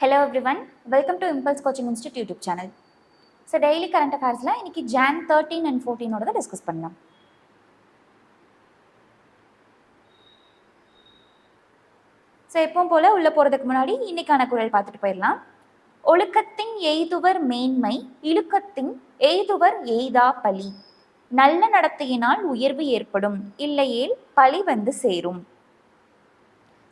Hello everyone welcome to impulse coaching institute YouTube channel so daily current அஃபேர்ஸில் இன்னைக்கு John thirteen and ஃபோர்டீனோட தான் discuss பண்ணலாம். So எப்பவும் போல் உள்ளே போகிறதுக்கு முன்னாடி இன்னைக்கான குரல் பார்த்துட்டு போயிடலாம். ஒழுக்கத்தின் எய்துவர் மேன்மை இழுக்கத்தின் எய்துவர் எய்தா பலி நல்ல நடத்தையினால் உயர்வு ஏற்படும். இல்லையேல் பழி வந்து சேரும்.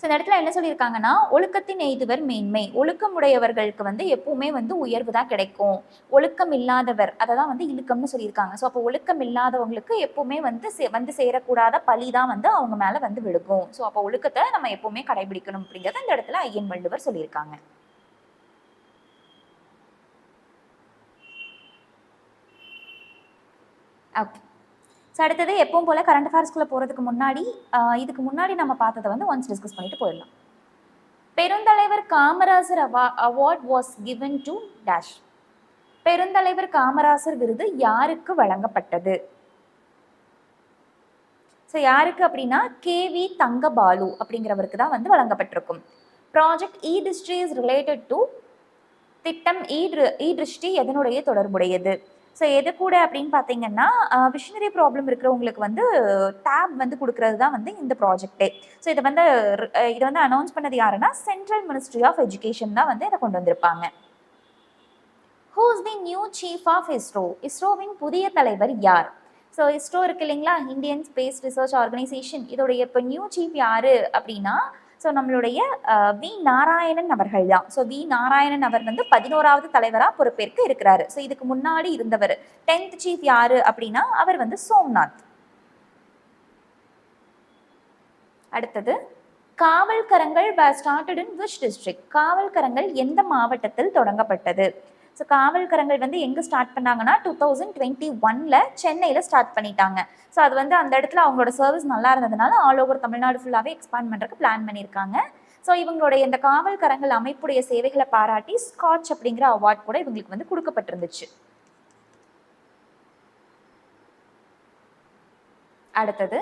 ஸோ இந்த இடத்துல என்ன சொல்லியிருக்காங்கன்னா ஒழுக்கத்தின் எய்துவர் மேன்மை. ஒழுக்கமுடையவர்களுக்கு வந்து எப்பவுமே வந்து உயர்வு தான் கிடைக்கும். ஒழுக்கம் இல்லாதவர் அதை தான் வந்து இழுக்கம்னு சொல்லியிருக்காங்க. ஸோ அப்போ ஒழுக்கம் இல்லாதவங்களுக்கு எப்பவுமே வந்து சே வந்து சேரக்கூடாத பழி தான் வந்து அவங்க மேலே வந்து விழுகும். ஸோ அப்போ ஒழுக்கத்தை நம்ம எப்பவுமே கடைபிடிக்கணும் அப்படிங்கிறத இந்த இடத்துல ஐயன் வள்ளுவர் சொல்லியிருக்காங்க. ஓகே ஸோ அடுத்தது எப்பவும் போல் கரண்ட் அஃபேர்ஸ்குள்ளே போகிறதுக்கு முன்னாடி இதுக்கு முன்னாடி நம்ம பார்த்ததை வந்து ஒன்ஸ் டிஸ்கஸ் பண்ணிட்டு போயிடலாம் பெருந்தலைவர் காமராசர் அவா award was given to dash பெருந்தலைவர் காமராசர் விருது யாருக்கு வழங்கப்பட்டது ஸோ யாருக்கு அப்படின்னா கே வி தங்கபாலு அப்படிங்கிறவருக்கு தான் வந்து வழங்கப்பட்டிருக்கும் project e district is related to திட்டம் இ இ திருஷ்டி எதனுடைய தொடர்புடையது ஸோ எது கூட அப்படின்னு பார்த்தீங்கன்னா விஷனரி ப்ராப்ளம் இருக்கிறவங்களுக்கு வந்து டேப் வந்து கொடுக்கறது தான் வந்து இந்த ப்ராஜெக்டே ஸோ இதை வந்து இதை வந்து அனௌன்ஸ் பண்ணது யாருன்னா சென்ட்ரல் மினிஸ்ட்ரி ஆஃப் எஜுகேஷன் தான் வந்து இதை கொண்டு வந்திருப்பாங்க. Who's the new chief of ISRO இஸ்ரோவின் புதிய தலைவர் யார்? ஸோ இஸ்ரோ இருக்கு இல்லைங்களா? இந்தியன் ஸ்பேஸ் ரிசர்ச் ஆர்கனைசேஷன் இதோடைய இப்போ நியூ சீஃப் யார் அப்படின்னா ஸோ நம்மளுடைய வி நாராயணன் அவர்கள் தான் ஸோ வி நாராயணன் அவர் வந்து பதினோராவது தலைவராக பொறுப்பேற்க இருக்கிறாரு. ஸோ இதுக்கு முன்னாடி இருந்தவர் டென்த் சீஃப் யாரு அப்படின்னா அவர் வந்து சோம்நாத். அடுத்தது காவல்கரங்கள் ஸ்டார்டட் இன் விச் டிஸ்ட்ரிக்ட் காவல்கரங்கள் எந்த மாவட்டத்தில் தொடங்கப்பட்டது? ஸோ காவல்கரங்கள் வந்து எங்கே ஸ்டார்ட் பண்ணாங்கன்னா டூ தௌசண்ட் டுவெண்ட்டி ஒனில் சென்னையில் ஸ்டார்ட் பண்ணிட்டாங்க. ஸோ அது வந்து அந்த இடத்துல அவங்களோட சர்வீஸ் நல்லா இருந்ததுனால ஆல் ஓவர் தமிழ்நாடு ஃபுல்லாகவே எக்ஸ்பேண்ட் பண்ணுறதுக்கு பிளான் பண்ணியிருக்காங்க. ஸோ இவங்களுடைய இந்த காவல்கரங்கள் அமைப்புடைய சேவைகளை பாராட்டி ஸ்காட்ச் அப்படிங்கிற அவார்ட் கூட இவங்களுக்கு வந்து கொடுக்கப்பட்டிருந்துச்சு. அடுத்தது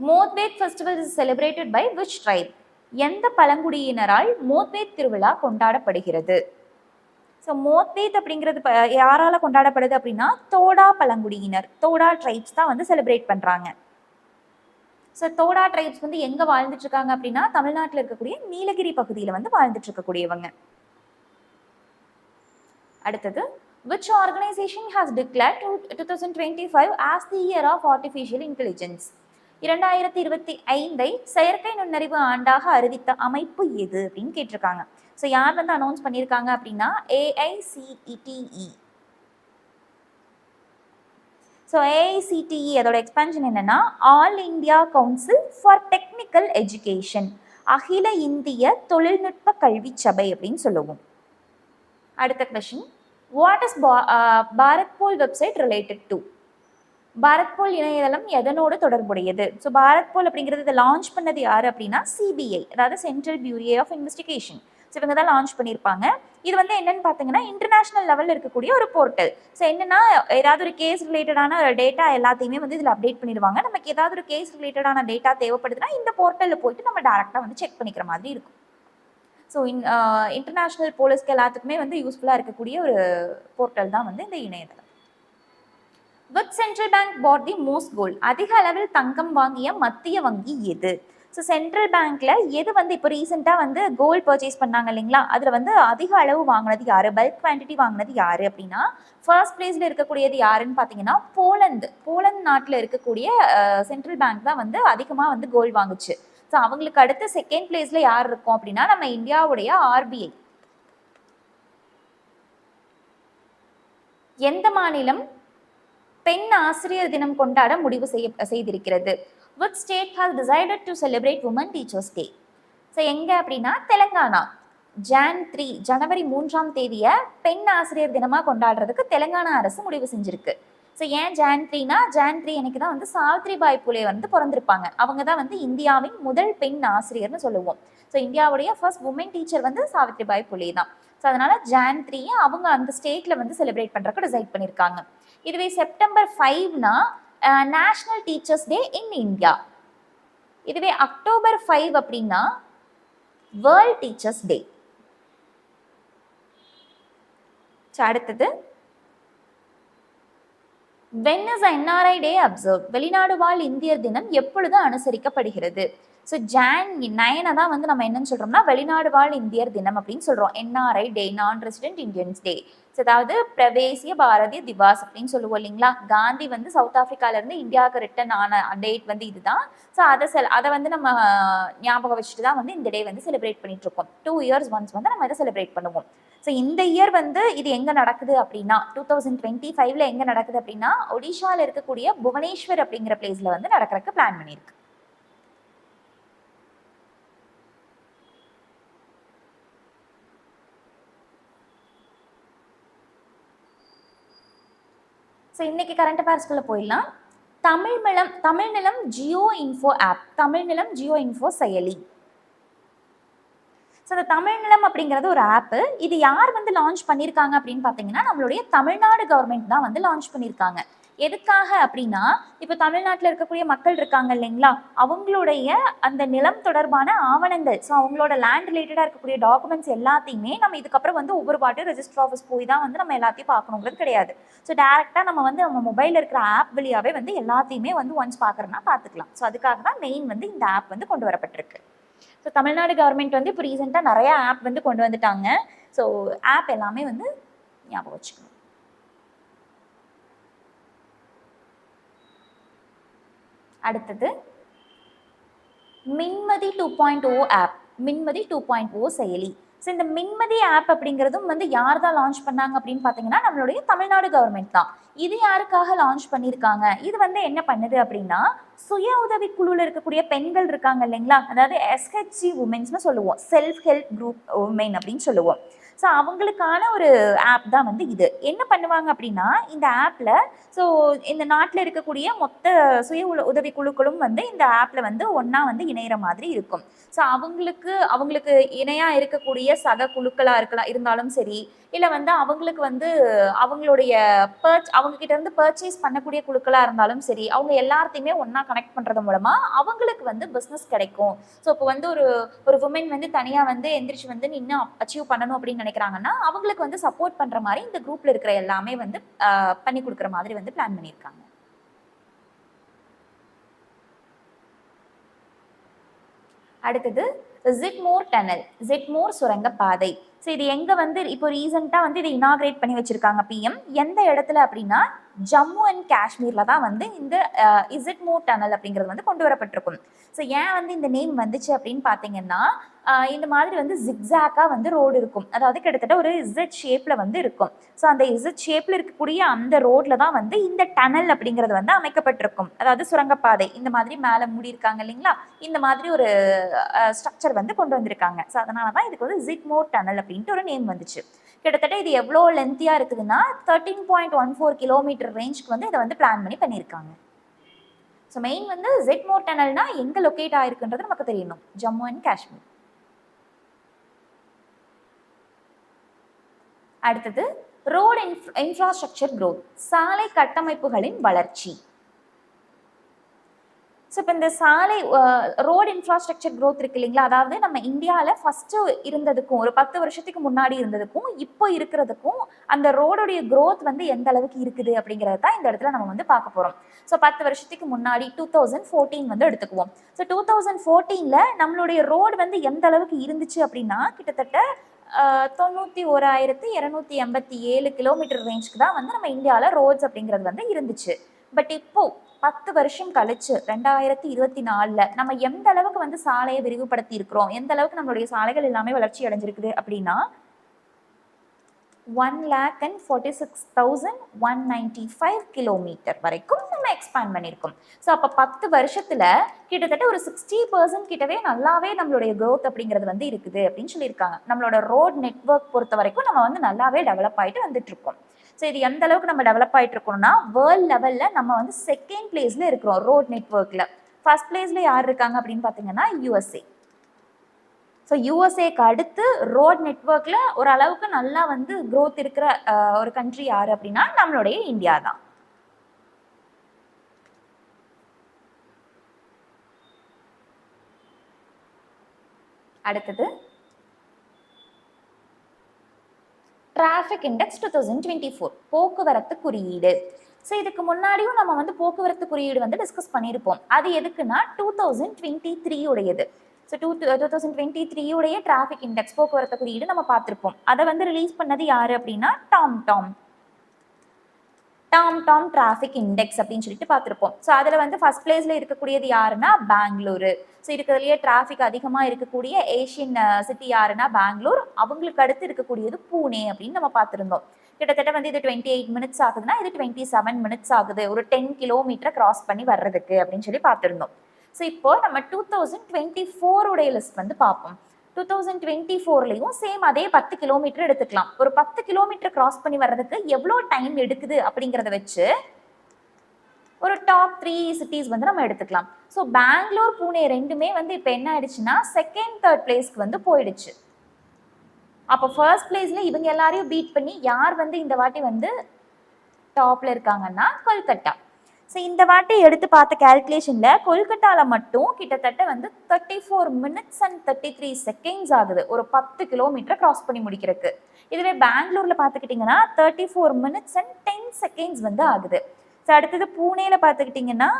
Modhweth festival is celebrated by which tribe எந்த பழங்குடியினரால் மோத்வேத் திருவிழா கொண்டாடப்படுகிறது? ஸோ மோத்பேத் அப்படிங்கிறது ப- யாரால கொண்டாடப்படுது அப்படின்னா தோடா பழங்குடியினர். தோடா ட்ரைப்ஸ் தான் வந்து செலிப்ரேட் பண்ணுறாங்க ஸோ தோடா ட்ரைப்ஸ் வந்து எங்கே வாழ்ந்துட்டு இருக்காங்க அப்படின்னா தமிழ்நாட்டில் இருக்கக்கூடிய நீலகிரி பகுதியில் வந்து வாழ்ந்துட்டு இருக்கக்கூடியவங்க அடுத்தது which organization has declared to 2025 as the year of artificial intelligence? இரண்டாயிரத்தி இருபத்தி ஐந்தை செயற்கை நுண்ணறிவு ஆண்டாக அறிவித்த அமைப்பு எது அப்படின்னு கேட்டிருக்காங்க. ஸோ யார் வந்து அனௌன்ஸ் பண்ணியிருக்காங்க அப்படின்னா ஏஐசிஇடிஇ ஸோ ஏஐசிடிஇ அதோட எக்ஸ்பான்ஷன் என்னன்னா all India council for technical education அகில இந்திய தொழில்நுட்ப கல்வி சபை அப்படின்னு சொல்லுவோம். அடுத்த question what is Bharatpol website related to Bharatpol இணையதளம் எதனோடு தொடர்புடையது? ஸோ பாரத் போல் அப்படிங்கிறது இதை லான்ச் பண்ணது யார் அப்படின்னா சிபிஐ அதாவது central bureau of investigation so இவங்க தான் லான்ச் பண்ணியிருப்பாங்க. இது வந்து என்னன்னு பார்த்தீங்கன்னா இன்டர்நேஷனல் லெவலில் இருக்கக்கூடிய ஒரு போர்ட்டல் ஸோ என்னன்னா ஏதாவது ஒரு கேஸ் ரிலேட்டடான டேட்டா எல்லாத்தையுமே வந்து இதில் அப்டேட் பண்ணிடுவாங்க. நமக்கு ஏதாவது ஒரு கேஸ் ரிலேட்டடான டேட்டா தேவைப்படுதுன்னா இந்த போர்ட்டலில் போயிட்டு நம்ம டேரெக்டாக வந்து செக் பண்ணிக்கிற மாதிரி இருக்கும். ஸோ இன் இன்டர்நேஷ்னல் போலீஸ்க்கு எல்லாத்துக்குமே வந்து யூஸ்ஃபுல்லாக இருக்கக்கூடிய ஒரு போர்ட்டல் தான் வந்து இந்த இணையதளம். Which central bank bought the most gold அதிக அளவில் தங்கம் வாங்கிய மத்திய வங்கி எது? ஸோ சென்ட்ரல் பேங்க்ல எது வந்து இப்போ ரீசெண்டாக வந்து கோல்ட் பர்ச்சேஸ் பண்ணாங்க இல்லைங்களா? அதில் வந்து அதிக அளவு வாங்கினது யாரு? பல்க் குவான்டிட்டி வாங்கினது யாரு அப்படின்னா ஃபர்ஸ்ட் பிளேஸ்ல இருக்கக்கூடியது யாருன்னு பார்த்தீங்கன்னா போலந்து போலந்து நாட்டில் இருக்கக்கூடிய சென்ட்ரல் பேங்க் தான் வந்து அதிகமாக வந்து கோல்டு வாங்குச்சு. ஸோ அவங்களுக்கு அடுத்து செகண்ட் பிளேஸ்ல யார் இருக்கும் அப்படின்னா நம்ம இந்தியாவுடைய ஆர்பிஐ எந்த மாநிலம்? பெண் ஆசிரியர் தினம் கொண்டாட முடிவு செய்ய செய்திருக்கிறது. Which state has decided to celebrate women teachers day so எங்கே அப்படின்னா தெலுங்கானா. ஜான் த்ரீ ஜனவரி மூன்றாம் தேதியை பெண் ஆசிரியர் தினமாக கொண்டாடுறதுக்கு தெலுங்கானா அரசு முடிவு செஞ்சிருக்கு. ஸோ ஏன் ஜான் த்ரீனா ஜான் த்ரீ அன்னைக்கு தான் வந்து சாவித்ரிபாய் புலே வந்து பிறந்திருப்பாங்க. அவங்க தான் வந்து இந்தியாவின் முதல் பெண் ஆசிரியர்னு சொல்லுவோம். ஸோ இந்தியாவுடைய ஃபர்ஸ்ட் உமன் டீச்சர் வந்து சாவித்ரிபாய் புலே தான். ஸோ அதனால ஜான் த்ரீயை அவங்க அந்த ஸ்டேட்ல வந்து செலிப்ரேட் பண்ணுறதுக்கு டிசைட் பண்ணியிருக்காங்க இதுவே September ஃபைவ்னா national teachers day in India இதுவே அக்டோபர் ஃபைவ் அப்படின்னா வேர்ல்ட் டீச்சர்ஸ் டே ஸோ அடுத்தது when is NRI day observe வெளிநாடு வாழ் இந்தியர் தினம் எப்பொழுது அனுசரிக்கப்படுகிறது? ஸோ ஜான் நைனை தான் வந்து நம்ம என்னன்னு சொல்றோம்னா வெளிநாடு வாழ் இந்தியர் தினம் அப்படின்னு சொல்றோம். என்ஆர்ஐ டே நான் ரெசிடென்ட் இந்தியன்ஸ் டே ஸோ அதாவது பிரவேசிய பாரதிய திவாஸ் அப்படின்னு சொல்லுவோம் இல்லைங்களா? காந்தி வந்து சவுத் ஆப்பிரிக்கால இருந்து இந்தியாவுக்கு ரிட்டர்ன் ஆன டேட் வந்து இதுதான். ஸோ அதை செல் அதை வந்து நம்ம ஞாபகம் வச்சுட்டு தான் வந்து இந்த டே வந்து செலிப்ரேட் பண்ணிட்டு இருக்கோம். டூ இயர்ஸ் ஒன்ஸ் வந்து நம்ம இதை செலிப்ரேட் பண்ணுவோம். ஸோ இந்த இயர் வந்து இது எங்கே நடக்குது அப்படின்னா டூ தௌசண்ட் டுவெண்ட்டி ஃபைவ்ல எங்கே நடக்குது அப்படின்னா ஒடிஷாவில் இருக்கக்கூடிய புவனேஸ்வர் அப்படிங்கிற பிளேஸில் வந்து நடக்கிறதுக்கு பிளான் பண்ணியிருக்கு. ஸோ இன்றைக்கி கரண்ட் அஃபேர்ஸ்குள்ளே போயிடலாம். தமிழ் நிலம் தமிழ் நிலம் ஜியோ இன்ஃபோ ஆப் தமிழ் நிலம் ஜியோ இன்ஃபோ செயலி. ஸோ இந்த தமிழ் நிலம் அப்படிங்கிறது ஒரு ஆப்பு இது யார் வந்து லான்ச் பண்ணியிருக்காங்க அப்படின்னு பார்த்தீங்கன்னா நம்மளுடைய தமிழ்நாடு கவர்மெண்ட் தான் வந்து லான்ச் பண்ணியிருக்காங்க. எதுக்காக அப்படின்னா இப்போ தமிழ்நாட்டில் இருக்கக்கூடிய மக்கள் இருக்காங்க இல்லைங்களா? அவங்களுடைய அந்த நிலம் தொடர்பான ஆவணங்கள் ஸோ அவங்களோட லேண்ட் ரிலேட்டடாக இருக்கக்கூடிய டாக்குமெண்ட்ஸ் எல்லாத்தையுமே நம்ம இதுக்கப்புறம் வந்து ஒவ்வொரு பாட்டும் ரெஜிஸ்டர் ஆஃபீஸ் போய் தான் வந்து நம்ம எல்லாத்தையும் பார்க்கணுங்கிறது கிடையாது. ஸோ டேரெக்டாக நம்ம வந்து நம்ம மொபைலில் இருக்கிற ஆப் வழியாகவே வந்து எல்லாத்தையுமே வந்து ஒன்ஸ் பார்க்குறோன்னா பார்த்துக்கலாம். ஸோ அதுக்காக தான் மெயின் வந்து இந்த ஆப் வந்து கொண்டு வரப்பட்டிருக்கு. ஸோ தமிழ்நாடு கவர்மெண்ட் வந்து இப்போ ரீசெண்டாக நிறையா ஆப் வந்து கொண்டு வந்துட்டாங்க. ஸோ ஆப் எல்லாமே வந்து ஞாபகம் வச்சுக்கணும். அடுத்தது. Minmathi two point o app Minmathi two point o செயலி. ஸோ இந்த மின்மதி ஆப் அப்படிங்கிறதும் வந்து யார் தான் லான்ச் பண்ணாங்க அப்படின்னு பார்த்தீங்கன்னா நம்மளுடைய தமிழ்நாடு கவர்மெண்ட் தான். இது யாருக்காக லான்ச் பண்ணியிருக்காங்க? இது வந்து என்ன பண்ணுது அப்படின்னா சுய உதவி குழுவில் இருக்கக்கூடிய பெண்கள் இருக்காங்க இல்லைங்களா? அதாவது எஸ்ஹெச்சி உமன்ஸ்னு சொல்லுவோம். செல்ஃப் ஹெல்ப் குரூப் உமன் அப்படின்னு சொல்லுவோம். ஸோ அவங்களுக்கான ஒரு ஆப் தான் வந்து இது. என்ன பண்ணுவாங்க அப்படின்னா இந்த ஆப்பில் ஸோ இந்த நாட்டில் இருக்கக்கூடிய மொத்த சுய உல உதவி குழுக்களும் வந்து இந்த ஆப்பில் வந்து ஒன்றா வந்து இணையிற மாதிரி இருக்கும். ஸோ அவங்களுக்கு அவங்களுக்கு இணையாக இருக்கக்கூடிய சக குழுக்களாக இருக்கலாம் இருந்தாலும் சரி இல்லை வந்து அவங்களுக்கு வந்து அவங்களுடைய பர்ச் அவங்கக்கிட்ட இருந்து பர்ச்சேஸ் பண்ணக்கூடிய குழுக்களாக இருந்தாலும் சரி அவங்க எல்லாத்தையுமே ஒன்றா கனெக்ட் பண்ணுறது மூலமாக அவங்களுக்கு வந்து பிஸ்னஸ் கிடைக்கும். ஸோ இப்போ வந்து ஒரு ஒரு உமன் வந்து தனியாக வந்து எந்திரிச்சு வந்து நின்று அச்சீவ் பண்ணணும் அப்படின்னு நினைக்கிறாங்கன்னா அவங்களுக்கு வந்து சப்போர்ட் பண்ணுற மாதிரி இந்த குரூப்பில் இருக்கிற எல்லாமே வந்து பண்ணி கொடுக்குற மாதிரி வந்து பிளான் பண்ணியிருக்காங்க. அடுத்தது ஜிட்மோர் டனல் ஜிட்மோர் சுரங்கப்பாதை. ஸோ இது எங்கே வந்து இப்போ ரீசெண்டாக வந்து இதை இனாகிரேட் பண்ணி வச்சிருக்காங்க பிஎம் எந்த இடத்துல அப்படின்னா ஜம்மு அண்ட் காஷ்மீரில் தான் வந்து இந்த இசிட்மோர் டனல் அப்படிங்கிறது வந்து கொண்டு வரப்பட்டிருக்கும். ஸோ ஏன் வந்து இந்த நேம் வந்துச்சு அப்படின்னு பார்த்தீங்கன்னா இந்த மாதிரி வந்து ஜிக்ஸாக்காக வந்து ரோடு இருக்கும். அதாவது கிட்டத்தட்ட ஒரு இசட் ஷேப்பில் வந்து இருக்கும். ஸோ அந்த இசட் ஷேப்பில் இருக்கக்கூடிய அந்த ரோட்ல தான் வந்து இந்த டனல் அப்படிங்கிறது வந்து அமைக்கப்பட்டிருக்கும். அதாவது சுரங்கப்பாதை இந்த மாதிரி மேலே மூடியிருக்காங்க இல்லைங்களா? இந்த மாதிரி ஒரு ஸ்ட்ரக்சர் வந்து கொண்டு வந்திருக்காங்க. ஸோ அதனால தான் இதுக்கு வந்து ஜிக்மோர் டனல் அப்படின்ட்டு ஒரு நேம் வந்துச்சு. கிட்டத்தட்ட இது எவ்வளோ லென்த்தியாக இருக்குதுன்னா thirteen point one four kilometre ரேஞ்சுக்கு வந்து இதை வந்து பிளான் பண்ணி பண்ணியிருக்காங்க. ஸோ மெயின் வந்து ஜெட் மோர் டனல்னா எங்கே லொக்கேட் ஆயிருக்குன்றது நமக்கு தெரியணும். ஜம்மு அண்ட் காஷ்மீர். அடுத்தது ரோடு இன்ஃப்ராஸ்ட்ரக்சர் க்ரோத் சாலை கட்டமைப்புகளின் வளர்ச்சி. ஸோ இப்போ இந்த சாலை ரோடு இன்ஃப்ராஸ்ட்ரக்சர் க்ரோத் இருக்கு இல்லைங்களா? அதாவது நம்ம இந்தியாவில் ஃபஸ்ட்டு இருந்ததுக்கும் ஒரு பத்து வருஷத்துக்கு முன்னாடி இருந்ததுக்கும் இப்போ இருக்கிறதுக்கும் அந்த ரோடுடைய க்ரோத் வந்து எந்த அளவுக்கு இருக்குது அப்படிங்கிறத தான் இந்த இடத்துல நம்ம வந்து பார்க்க போகிறோம் ஸோ பத்து வருஷத்துக்கு முன்னாடி டூ தௌசண்ட் ஃபோர்டீன் வந்து எடுத்துக்குவோம். ஸோ டூ தௌசண்ட் ஃபோர்டீனில் நம்மளுடைய ரோடு வந்து எந்த அளவுக்கு இருந்துச்சு அப்படின்னா கிட்டத்தட்ட தொண்ணூற்றி ஓராயிரத்தி இரநூத்தி எண்பத்தி ஏழு கிலோமீட்டர் ரேஞ்சுக்கு தான் வந்து நம்ம இந்தியாவில் ரோட்ஸ் அப்படிங்கிறது வந்து இருந்துச்சு. பட் இப்போ பத்து வருஷம் கழிச்சு ரெண்டாயிரத்தி இருபத்தி நாலில் நம்ம எந்த அளவுக்கு வந்து சாலையை விரிவுபடுத்தி இருக்கிறோம்? எந்த அளவுக்கு நம்மளுடைய சாலைகள் எல்லாமே வளர்ச்சி அடைஞ்சிருக்குது அப்படின்னா one lakh and forty six thousand one ninety five kilometre வரைக்கும் நம்ம எக்ஸ்பேண்ட் பண்ணியிருக்கோம். ஸோ அப்போ பத்து வருஷத்தில் கிட்டத்தட்ட ஒரு சிக்ஸ்டி பர்சன்ட் கிட்டவே நல்லாவே நம்மளுடைய க்ரோத் அப்படிங்கிறது வந்து இருக்குது அப்படின்னு சொல்லியிருக்காங்க. நம்மளோட ரோட் நெட்வொர்க் பொறுத்த வரைக்கும் நம்ம வந்து நல்லாவே டெவலப் ஆகிட்டு வந்துட்டு இருக்கோம். ஸோ இது எந்த அளவுக்கு நம்ம டெவலப் ஆகிட்டு இருக்கோம்னா வேர்ல்ட் லெவலில் நம்ம வந்து செகண்ட் பிளேஸில் இருக்கிறோம் ரோட் நெட்வொர்க்கில் ஃபர்ஸ்ட் பிளேஸில் யார் இருக்காங்க அப்படின்னு பார்த்தீங்கன்னா யூஎஸ்ஏ ஸோ யூஎஸ்ஏக்கு அடுத்து ரோட் நெட்வொர்க்கில் ஓரளவுக்கு நல்லா வந்து க்ரோத் இருக்கிற ஒரு கண்ட்ரி யார் அப்படின்னா நம்மளுடைய இந்தியா தான். அடுத்தது traffic index two thousand twenty four போக்குவரத்து குறியீடு. ஸோ இதுக்கு முன்னாடியும் நம்ம வந்து போக்குவரத்து குறியீடு வந்து டிஸ்கஸ் பண்ணியிருப்போம் அது எதுக்குன்னா டூ தௌசண்ட் டுவெண்ட்டி த்ரீ உடையது. So two two thousand twenty த்ரீயுடைய traffic index போக்குவரத்து குறியீடு நம்ம பார்த்துருப்போம். அதை வந்து ரிலீஸ் பண்ணது யார் அப்படின்னா Tom Tom Tom Tom traffic index அப்படின்னு சொல்லிட்டு பார்த்துருப்போம். ஸோ அதில் வந்து ஃபர்ஸ்ட் பிளேஸில் இருக்கக்கூடியது யாருன்னா பெங்களூரு. ஸோ இருக்கிறதுலையே டிராஃபிக் அதிகமாக இருக்கக்கூடிய ஏஷியன் சிட்டி uh, யாருன்னா பெங்களூர். அவங்களுக்கு அடுத்து இருக்கக்கூடியது பூனே அப்படின்னு நம்ம பார்த்துருந்தோம். கிட்டத்தட்ட வந்து இது டுவெண்ட்டி எயிட் மினிட்ஸ் ஆகுதுன்னா இது டுவெண்ட்டி செவன் மினிட்ஸ் ஆகுது. ஒரு டென் கிலோமீட்டரை கிராஸ் பண்ணி வர்றதுக்கு அப்படின்னு சொல்லி பார்த்துருந்தோம். ஸோ இப்போ நம்ம டூ தௌசண்ட் டுவெண்ட்டி ஃபோருடைய லிஸ்ட் வந்து பார்ப்போம். டூ தௌசண்ட் டுவெண்ட்டி ஃபோர்லையும் சேம் அதே பத்து கிலோமீட்டர் எடுத்துக்கலாம். ஒரு பத்து கிலோமீட்டர் கிராஸ் பண்ணி வர்றதுக்கு எவ்வளோ டைம் எடுக்குது அப்படிங்கிறத வச்சு ஒரு டாப் த்ரீ சிட்டிஸ் வந்து நம்ம எடுத்துக்கலாம். ஸோ பெங்களூர் பூனே ரெண்டுமே வந்து இப்போ என்ன ஆயிடுச்சுன்னா செகண்ட் தேர்ட் பிளேஸ்க்கு வந்து போயிடுச்சு. அப்போ ஃபர்ஸ்ட் பிளேஸ்ல இவங்க எல்லாரையும் பீட் பண்ணி யார் வந்து இந்த வாட்டி வந்து டாப்ல இருக்காங்கன்னா கொல்கட்டா ஸோ இந்த வாட்டி எடுத்து பார்த்த கேல்குலேஷனில் கொல்கட்டாவில் மட்டும் கிட்டத்தட்ட வந்து thirty four minutes and thirty three seconds ஆகுது. ஒரு பத்து கிலோமீட்டர் கிராஸ் பண்ணி முடிக்கிறதுக்கு. இதுவே பெங்களூரில் பார்த்துக்கிட்டிங்கன்னா thirty four minutes and ten seconds வந்து ஆகுது. ஸோ அடுத்தது பூனேயில் பார்த்துக்கிட்டிங்கன்னா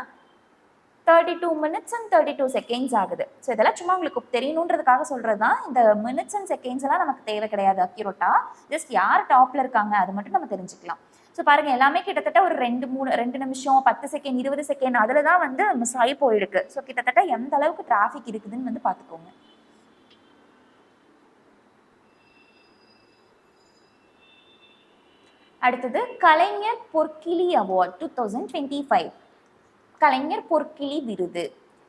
thirty two minutes and thirty two seconds ஆகுது. ஸோ இதெல்லாம் சும்மா உங்களுக்கு தெரியணுன்றதுக்காக சொல்கிறது தான் இந்த மினிட்ஸ் அண்ட் செகண்ட்ஸ் எல்லாம் நமக்கு தேவை கிடையாது அக்யூரேட்டாக ஜஸ்ட் யார் டாப்பில் இருக்காங்க அது மட்டும் நம்ம தெரிஞ்சுக்கலாம். ஸோ பாருங்க எல்லாமே கிட்டத்தட்ட ஒரு ரெண்டு மூணு ரெண்டு நிமிஷம் பத்து செகண்ட் இருபது செகண்ட் அதில் தான் வந்து மிஸ் ஆகி போயிருக்கு. ஸோ கிட்டத்தட்ட எந்த அளவுக்கு டிராஃபிக் இருக்குதுன்னு வந்து பார்த்துக்கோங்க. அடுத்தது Kalaignar Porkizhi award two thousand twenty five Kalaignar Porkizhi விருது.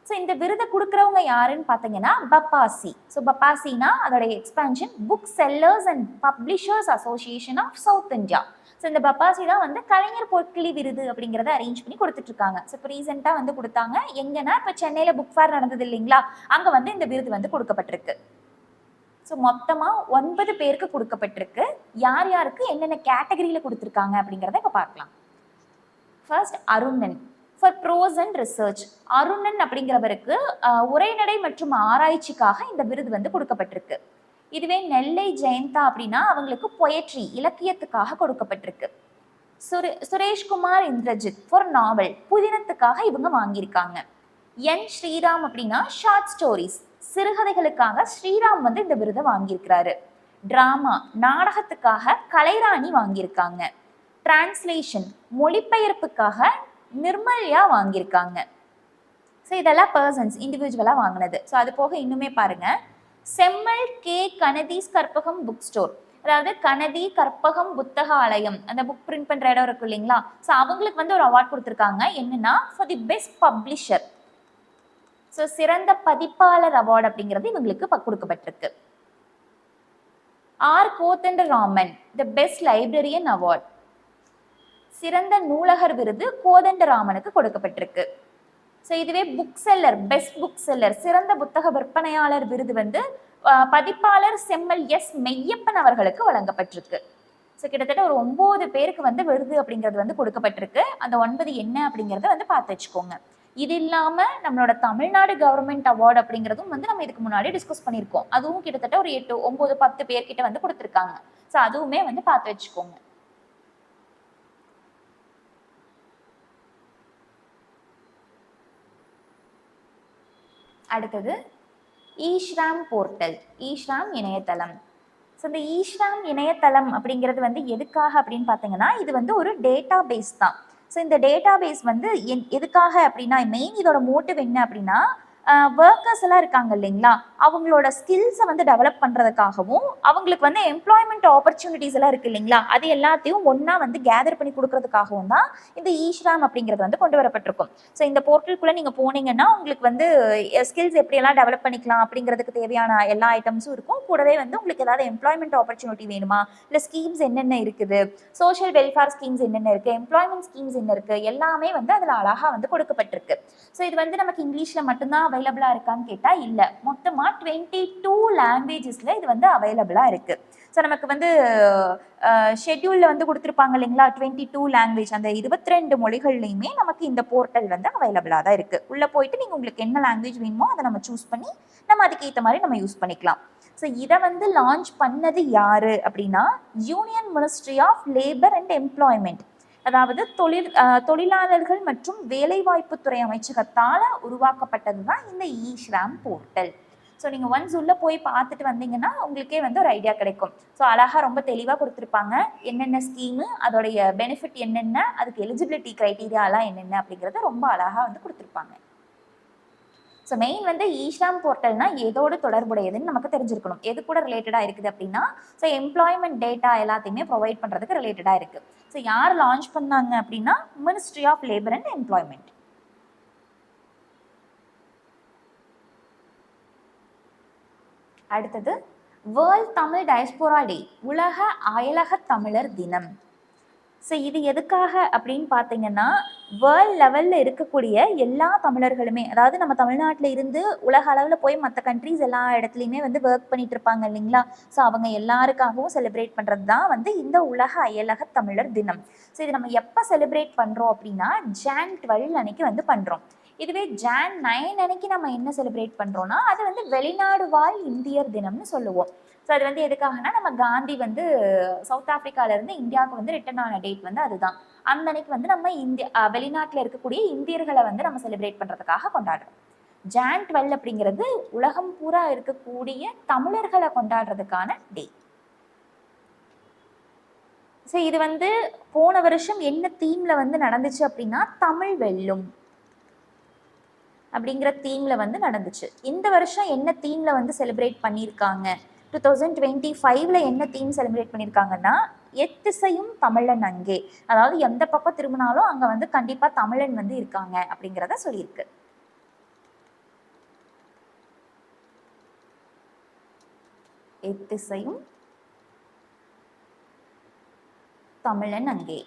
ஸோ இந்த விருதை கொடுக்குறவங்க யாருன்னு பார்த்தீங்கன்னா பப்பாசி ஸோ பப்பாசினா அதோடைய expansion book sellers and publishers association of south India so இந்த பப்பாசி தான் வந்து கலைஞர் பொற்கிளி விருது அப்படிங்கிறத அரேஞ்ச் பண்ணி கொடுத்துட்ருக்காங்க. ஸோ இப்போ ரீசெண்டாக வந்து கொடுத்தாங்க. எங்கன்னா இப்போ சென்னையில் புக் ஃபேர் நடந்தது இல்லைங்களா? அங்கே வந்து இந்த விருது வந்து கொடுக்கப்பட்டிருக்கு. ஸோ மொத்தமாக ஒன்பது பேருக்கு கொடுக்கப்பட்டிருக்கு. யார் யாருக்கு என்னென்ன கேட்டகரியில் கொடுத்துருக்காங்க அப்படிங்கிறத இப்போ பார்க்கலாம். First Arunan for prose and research Arunan அப்படிங்கிறவருக்கு உரைநடை மற்றும் ஆராய்ச்சிக்காக இந்த விருது வந்து கொடுக்கப்பட்டிருக்கு. இதுவே நெல்லை ஜெயந்தா அப்படின்னா அவங்களுக்கு பொயட்ரி இலக்கியத்துக்காக கொடுக்கப்பட்டிருக்கு. சுரே சுரேஷ்குமார் இந்திரஜித் ஃபார் நாவல் புதினத்துக்காக இவங்க வாங்கியிருக்காங்க. என் ஸ்ரீராம் அப்படின்னா ஷார்ட் ஸ்டோரிஸ் சிறுகதைகளுக்காக ஸ்ரீராம் வந்து இந்த விருதை வாங்கியிருக்கிறாரு. டிராமா நாடகத்துக்காக கலைராணி வாங்கியிருக்காங்க. டிரான்ஸ்லேஷன் மொழிபெயர்ப்புக்காக நிர்மல்யா வாங்கியிருக்காங்க. ஸோ இதெல்லாம் பர்சன்ஸ் இண்டிவிஜுவலாக வாங்கினது. ஸோ அது போக இன்னுமே பாருங்க. செம்மல் கே. கனதீஸ் கற்பகம் புக் ஸ்டோர் அதாவது கனதி கற்பகம் புத்தக ஆலயம் அந்த புக் பிரிண்ட் பண்ணுற இடம் இருக்கும் இல்லைங்களா? ஸோ அவங்களுக்கு வந்து ஒரு அவார்ட் கொடுத்துருக்காங்க. என்னன்னா for the best publisher so சிறந்த பதிப்பாளர் அவார்டு அப்படிங்கிறது இவங்களுக்கு கொடுக்கப்பட்டிருக்கு. R Kothandaraman the best librarian award சிறந்த நூலகர் விருது கோதண்டராமனுக்கு கொடுக்கப்பட்டிருக்கு. ஸோ இதுவே book seller best book seller சிறந்த புத்தக விற்பனையாளர் விருது வந்து பதிப்பாளர் செம்மல் எஸ் மெய்யப்பன் அவர்களுக்கு வழங்கப்பட்டிருக்கு. ஸோ கிட்டத்தட்ட ஒரு ஒம்பது பேருக்கு வந்து விருது அப்படிங்கிறது வந்து கொடுக்கப்பட்டிருக்கு. அந்த ஒன்பது என்ன அப்படிங்கிறத வந்து பார்த்து வச்சுக்கோங்க. இது இல்லாமல் நம்மளோட தமிழ்நாடு கவர்மெண்ட் அவார்டு அப்படிங்கிறதும் வந்து நம்ம இதுக்கு முன்னாடி டிஸ்கஸ் பண்ணியிருக்கோம். அதுவும் கிட்டத்தட்ட ஒரு எட்டு ஒம்பது பத்து பேர்கிட்ட வந்து கொடுத்துருக்காங்க. ஸோ அதுவுமே வந்து பார்த்து வச்சுக்கோங்க. அடுத்தது ஈஸ்ராம் போர்ட்டல் ஈஸ்ராம் இணையதளம். ஸோ இந்த ஈஸ்ராம் இணையதளம் அப்படிங்கிறது வந்து எதுக்காக அப்படின்னு பார்த்தீங்கன்னா இது வந்து ஒரு டேட்டா பேஸ் தான். ஸோ இந்த டேட்டா பேஸ் வந்து என் எதுக்காக அப்படின்னா மெயின் இதோட மோட்டிவ் என்ன அப்படின்னா ஒர்க்கர்ஸ் எல்லாம் இருக்காங்க இல்லைங்களா? அவங்களோட ஸ்கில்ஸை வந்து டெவலப் பண்ணுறதுக்காகவும் அவங்களுக்கு வந்து எம்ப்ளாய்மெண்ட் ஆப்பர்ச்சுனிட்டிஸ் எல்லாம் இருக்கு இல்லைங்களா? அது எல்லாத்தையும் ஒன்றா வந்து கேதர் பண்ணி கொடுக்கறதுக்காகவும் தான் இந்த ஈஸ்ராம் அப்படிங்கிறது வந்து கொண்டு வரப்பட்டிருக்கும். ஸோ இந்த போர்ட்டலுக்குள்ளே நீங்கள் போனீங்கன்னா உங்களுக்கு வந்து ஸ்கில்ஸ் எப்படியெல்லாம் டெவலப் பண்ணிக்கலாம் அப்படிங்கிறதுக்கு தேவையான எல்லா ஐட்டம்ஸும் இருக்கும். கூடவே வந்து உங்களுக்கு ஏதாவது எம்ப்ளாய்மெண்ட் ஆப்பர்ச்சுனிட்டி வேணுமா? இல்லை ஸ்கீம்ஸ் என்னென்ன இருக்குது? சோஷியல் வெல்ஃபேர் ஸ்கீம்ஸ் என்னென்ன இருக்குது எம்ப்ளாய்மெண்ட் ஸ்கீம்ஸ் என்ன இருக்குது எல்லாமே வந்து அதில் அழகாக வந்து கொடுக்கப்பட்டிருக்கு. ஸோ இது வந்து நமக்கு இங்கிலீஷில் மட்டும்தான் அவைலபிளாக இருக்கான்னு கேட்டால் இல்லை. மொத்தமாக டுவெண்ட்டி டூ லாங்குவேஜஸில் இது வந்து அவைலபிளாக இருக்குது ஸோ நமக்கு வந்து ஷெட்யூலில் வந்து கொடுத்துருப்பாங்க இல்லைங்களா? டுவெண்ட்டி டூ லாங்குவேஜ் அந்த இருபத்தி ரெண்டு மொழிகள்லையுமே நமக்கு இந்த போர்ட்டல் வந்து அவைலபிளாக தான் இருக்குது உள்ளே போயிட்டு நீங்கள் உங்களுக்கு என்ன லாங்குவேஜ் வேணுமோ அதை நம்ம சூஸ் பண்ணி நம்ம அதுக்கேற்ற மாதிரி நம்ம யூஸ் பண்ணிக்கலாம். ஸோ இதை வந்து லான்ச் பண்ணது யார் அப்படின்னா union ministry of labour and employment அதாவது தொழில் தொழிலாளர்கள் மற்றும் வேலைவாய்ப்புத்துறை அமைச்சகத்தால் உருவாக்கப்பட்டது தான் இந்த இ ஸ்ராம் போர்ட்டல் ஸோ நீங்கள் ஒன்ஸ் உள்ளே போய் பார்த்துட்டு வந்தீங்கன்னா உங்களுக்கே வந்து ஒரு ஐடியா கிடைக்கும். ஸோ அழகாக ரொம்ப தெளிவாக கொடுத்துருப்பாங்க. என்னென்ன ஸ்கீமு அதோடைய பெனிஃபிட் என்னென்ன அதுக்கு எலிஜிபிலிட்டி க்ரைட்டீரியாலாம் என்னென்ன அப்படிங்கிறத ரொம்ப அழகாக வந்து கொடுத்துருப்பாங்க. ஸோ மெயின் வந்து ஈஷாம் போர்ட்டல்னா எதோடு தொடர்புடையதுன்னு நமக்கு தெரிஞ்சிருக்கணும். எது கூட ரிலேட்டடாக இருக்குது அப்படின்னா ஸோ எம்ப்ளாய்மெண்ட் டேட்டா எல்லாத்தையுமே ப்ரொவைட் பண்ணுறதுக்கு ரிலேட்டடாக இருக்குது ஸோ யார் லான்ச் பண்ணாங்க அப்படின்னா ministry of labour and employment அடுத்தது வேர்ல்ட் தமிழ் டயஸ்போரா டே உலக அயலக தமிழர் தினம். ஸோ இது எதுக்காக அப்படின்னு பார்த்தீங்கன்னா வேர்ல்ட் லெவலில் இருக்கக்கூடிய எல்லா தமிழர்களுமே அதாவது நம்ம தமிழ்நாட்டில் இருந்து உலக அளவில் போய் மற்ற கண்ட்ரீஸ் எல்லா இடத்துலையுமே வந்து ஒர்க் பண்ணிட்டு இருப்பாங்க இல்லைங்களா? ஸோ அவங்க எல்லாருக்காகவும் செலிப்ரேட் பண்ணுறது தான் வந்து இந்த உலக அயலக தமிழர் தினம். ஸோ இது நம்ம எப்போ செலிப்ரேட் பண்ணுறோம் அப்படின்னா ஜான் டுவெல் அன்னைக்கு வந்து பண்ணுறோம் இதுவே ஜான் நைன் அன்னைக்கு நம்ம என்ன செலிப்ரேட் பண்ணுறோம்னா அது வந்து வெளிநாடு வாழ் இந்தியர் தினம்னு சொல்லுவோம். ஸோ அது வந்து எதுக்காகனா நம்ம காந்தி வந்து சவுத் ஆப்பிரிக்காலேருந்து இந்தியாவுக்கு வந்து ரிட்டர்ன் ஆன டேட் வந்து அதுதான். அந்த அன்னைக்கு வந்து நம்ம இந்திய வெளிநாட்டில் இருக்கக்கூடிய இந்தியர்களை வந்து நம்ம செலிப்ரேட் பண்ணுறதுக்காக கொண்டாடுறோம். ஜான் டுவெல் அப்படிங்கிறது உலகம் பூரா இருக்கக்கூடிய தமிழர்களை கொண்டாடுறதுக்கான டே ஸோ இது வந்து போன வருஷம் என்ன தீமில் வந்து நடந்துச்சு அப்படின்னா தமிழ் வெல்லும் அப்படிங்கிற தீமில் வந்து நடந்துச்சு. இந்த வருஷம் என்ன தீமில் வந்து செலிப்ரேட் பண்ணியிருக்காங்க? டூ தௌசண்ட் டுவெண்ட்டி ஃபைவ்ல என்ன தீம் செலிப்ரேட் பண்ணியிருக்காங்கன்னா எத்திசையும் தமிழன் அங்கே. அதாவது எந்த பக்கம் திரும்பினாலும் அங்கே வந்து கண்டிப்பாக தமிழன் வந்து இருக்காங்க அப்படிங்கிறத சொல்லியிருக்கு. எத்திசையும் தமிழன் அங்கே.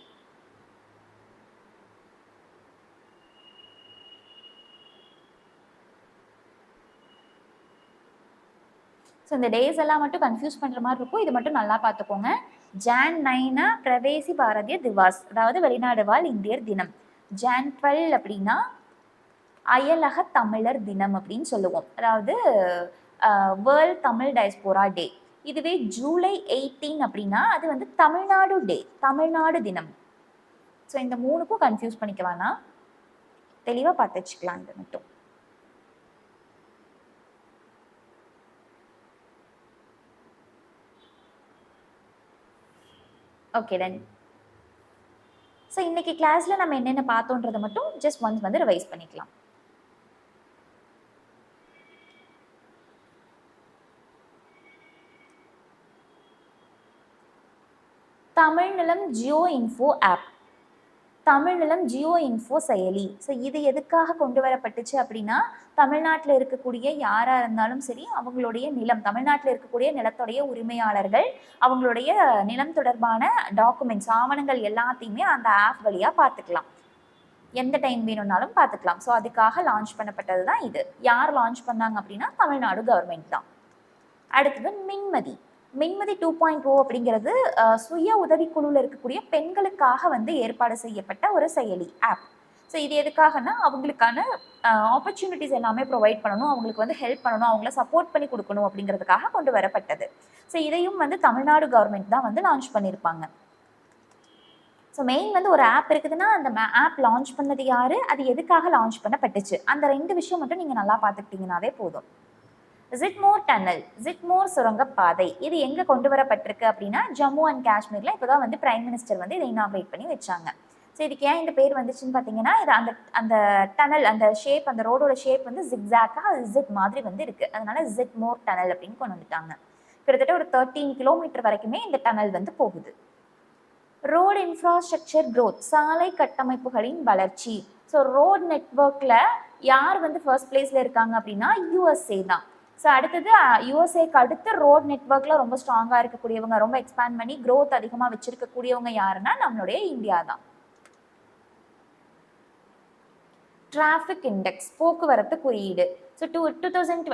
ஸோ இந்த டேஸ் எல்லாம் மட்டும் கன்ஃபியூஸ் பண்ணுற மாதிரி இருக்கும். இது மட்டும் நல்லா பார்த்துக்கோங்க. ஜான் நைனா பிரவேசி பாரதிய திவாஸ் அதாவது வெளிநாடு வாழ் இந்தியர் தினம். ஜான் டுவெல் அப்படின்னா அயலக தமிழர் தினம் அப்படின்னு சொல்லுவோம். அதாவது வேர்ல்ட் தமிழ் டயஸ்போரா டே இதுவே ஜூலை எயிட்டீன் அப்படின்னா அது வந்து தமிழ்நாடு டே தமிழ்நாடு தினம். ஸோ இந்த மூணுக்கும் கன்ஃபியூஸ் பண்ணிக்க வேணாம். தெளிவாக பார்த்து வச்சுக்கலாம் இது மட்டும். ஓகே தென் ஸோ இன்னைக்கு கிளாஸில் நம்ம என்னென்ன பார்த்தோன்றதை மட்டும் ஜஸ்ட் ஒன்ஸ் வந்து ரிவைஸ் பண்ணிக்கலாம். Tamilnilam geo info app Tamilnilam geo info செயலி. ஸோ இது எதுக்காக கொண்டு வரப்பட்டுச்சு அப்படின்னா தமிழ்நாட்டில் இருக்கக்கூடிய யாராக இருந்தாலும் சரி அவங்களுடைய நிலம் தமிழ்நாட்டில் இருக்கக்கூடிய நிலத்துடைய உரிமையாளர்கள் அவங்களுடைய நிலம் தொடர்பான டாக்குமெண்ட்ஸ் ஆவணங்கள் எல்லாத்தையுமே அந்த ஆப் வழியாக பார்த்துக்கலாம். எந்த டைம் வேணும்னாலும் பார்த்துக்கலாம். ஸோ அதுக்காக லான்ச் பண்ணப்பட்டது தான் இது. யார் லான்ச் பண்ணாங்க அப்படின்னா தமிழ்நாடு கவர்மெண்ட் தான். அடுத்தது மின்மதி. மின்மதி டூ பாயிண்ட் ஓ அப்படிங்கிறது சுய உதவிக்குழுவில் இருக்கக்கூடிய பெண்களுக்காக வந்து ஏற்பாடு செய்யப்பட்ட ஒரு செயலி ஆப் ஸோ இது எதுக்காகனா அவங்களுக்கான ஆப்பர்ச்சுனிட்டிஸ் எல்லாமே ப்ரொவைட் பண்ணணும் அவங்களுக்கு வந்து ஹெல்ப் பண்ணணும் அவங்கள சப்போர்ட் பண்ணி கொடுக்கணும் அப்படிங்கிறதுக்காக கொண்டு வரப்பட்டது. ஸோ இதையும் வந்து தமிழ்நாடு கவர்மெண்ட் தான் வந்து லான்ச் பண்ணியிருப்பாங்க ஸோ மெயின் வந்து ஒரு ஆப் இருக்குதுன்னா அந்த ஆப் லான்ச் பண்ணது யாரு? அது எதுக்காக லான்ச் பண்ணப்பட்டுச்சு? அந்த ரெண்டு விஷயம் மட்டும் நீங்கள் நல்லா பார்த்துக்கிட்டீங்கன்னாவே போதும். ஜிட்மோர் டன்னல் ஜிட்மோர் சுரங்கப்பாதை இது எங்கே கொண்டு வரப்பட்டிருக்கு அப்படின்னா ஜம்மு அண்ட் காஷ்மீரில் இப்போ தான் வந்து பிரைம் மினிஸ்டர் வந்து இதை இனாக்ரேட் பண்ணி வச்சாங்க. ஸோ இதுக்கு ஏன் இந்த பேர் வந்துச்சுன்னு பார்த்தீங்கன்னா இது அந்த அந்த டனல் அந்த ஷேப் அந்த ரோடோட ஷேப் வந்து ஜிக்ஸாக்காக ஜிட் மாதிரி வந்து இருக்குது அதனால ஜிட்மோர் டனல் அப்படின்னு கொண்டு வந்துட்டாங்க. கிட்டத்தட்ட ஒரு தேர்ட்டீன் கிலோமீட்டர் வரைக்குமே இந்த டனல் வந்து போகுது. ரோடு இன்ஃப்ராஸ்ட்ரக்சர் க்ரோத் சாலை கட்டமைப்புகளின் வளர்ச்சி. ஸோ ரோட் நெட்ஒர்க்கில் யார் வந்து ஃபர்ஸ்ட் பிளேஸில் இருக்காங்க அப்படின்னா யூஎஸ்ஏ தான். ஸோ அடுத்தது யூஎஸ்ஏக்கு அடுத்து ரோட் நெட்ஒர்க்கில் ரொம்ப ஸ்ட்ராங்காக இருக்கக்கூடியவங்க ரொம்ப எக்ஸ்பேண்ட் பண்ணி க்ரோத் அதிகமாக வச்சுருக்கக்கூடியவங்க யாருன்னா நம்மளுடைய இந்தியா தான். டிராஃபிக் இண்டெக்ஸ் போக்குவரத்து குறியீடு. So two two thousand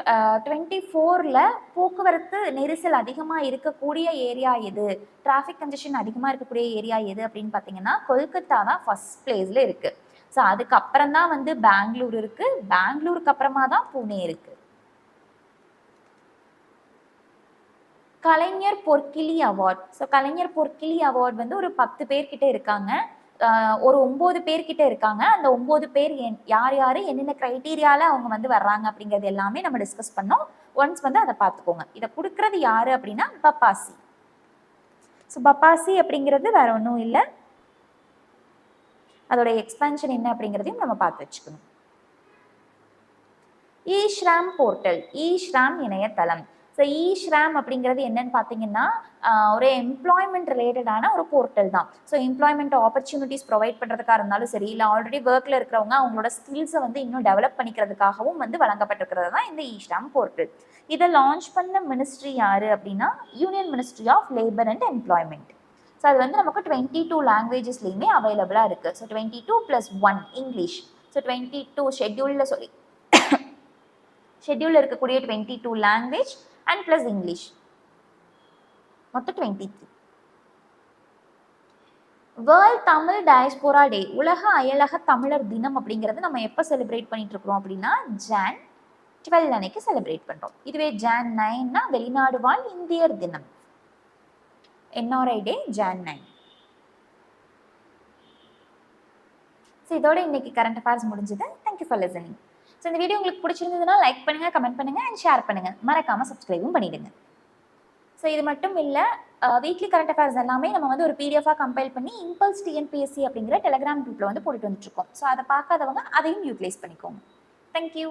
twenty ஃபோரில் போக்குவரத்து நெரிசல் அதிகமாக இருக்கக்கூடிய ஏரியா எது? டிராஃபிக் கன்ஜெஷன் அதிகமாக இருக்கக்கூடிய ஏரியா எது அப்படின்னு பார்த்தீங்கன்னா கொல்கத்தா தான் ஃபர்ஸ்ட் பிளேஸில் இருக்குது ஸோ அதுக்கப்புறம் தான் வந்து பெங்களூர் இருக்குது பெங்களூருக்கு அப்புறமா தான் புனே இருக்குது Kalaignar Porkizhi award. So Kalaignar Porkizhi award வந்து ஒரு பத்து பேர்கிட்ட இருக்காங்க. ஒரு ஒம்பது பேர்கிட்ட இருக்காங்க. அந்த ஒம்பது பேர் என் யார் யார் என்னென்ன க்ரைட்டீரியாவில் அவங்க வந்து வர்றாங்க அப்படிங்கிறது எல்லாமே நம்ம டிஸ்கஸ் பண்ணோம். ஒன்ஸ் வந்து அதை பார்த்துக்கோங்க இதை கொடுக்குறது யார் அப்படின்னா பப்பாசி. ஸோ பப்பாசி அப்படிங்கிறது வேற ஒன்றும் இல்லை. அதோட எக்ஸ்பென்ஷன் என்ன அப்படிங்கிறதையும் நம்ம பார்த்து வச்சுக்கணும். இ போர்ட்டல் இ இணையதளம். ஸோ இ ஸ்ராம் அப்படிங்கிறது என்னன்னு பார்த்தீங்கன்னா ஒரு எம்ப்ளாய்மெண்ட் ரிலேட்டடான ஒரு போர்ட்டல் தான். ஸோ எம்ப்ளாய்மெண்ட் ஆப்பர்ச்சுனிட்டிஸ் ப்ரொவைட் பண்ணுறதுக்காக இருந்தாலும் சரி இல்லை ஆல்ரெடி ஒர்க்கில் இருக்கிறவங்க அவங்களோட ஸ்கில்ஸை வந்து இன்னும் டெவலப் பண்ணிக்கிறதுக்காகவும் வந்து வழங்கப்பட்டிருக்கிறது தான் இந்த இ ஸ்ராம் போர்ட்டல் இதை லான்ச் பண்ண மினிஸ்ட்ரி யார் அப்படின்னா union ministry of labour and employment so அது வந்து நமக்கு டுவெண்ட்டி டூ லாங்குவேஜஸ்லேயுமே அவைலபிளாக இருக்குது so twenty two plus one English so twenty two ஷெட்யூலில் சொல்லி ஷெட்யூலில் இருக்கக்கூடிய twenty two language and plus English மொத்தம் twenty three world Tamil diaspora day உலக அயலக தமிழர் தினம் அப்படிங்கிறது நம்ம எப்போ செலிப்ரேட் பண்ணிட்டு இருக்கிறோம் அப்படின்னா ஜான் டுவெல் அன்னைக்கு செலிப்ரேட் பண்ணுறோம் இதுவே ஜான் நைன்னா வெளிநாடு வாழ் இந்தியர் தினம். NRI day Jan nine so இதோட இன்னைக்கு கரண்ட் அஃபேர்ஸ் முடிஞ்சது. Thank you for listening so இந்த வீடியோ உங்களுக்கு பிடிச்சிருந்ததுன்னா லைக் பண்ணுங்கள் கமெண்ட் பண்ணுங்கள் அண்ட் ஷேர் பண்ணுங்கள் மறக்காமல் சப்ஸ்கிரைபும் பண்ணிடுங்க. ஸோ இது மட்டும் இல்லை வீக்லி கரண்ட் அஃபேர்ஸ் எல்லாமே நம்ம வந்து ஒரு பிடிஎஃபாக கம்பைல் பண்ணி இம்பல்ஸ் டிஎன்பிஎஸ்சி அப்படிங்கிற டெலிகிராம் குரூப்பில் வந்து போட்டுட்டு வந்துட்டுருக்கோம் ஸோ அதை பார்க்காதவங்க அதையும் யூட்டிலைஸ் பண்ணிக்கோங்க. தேங்க்யூ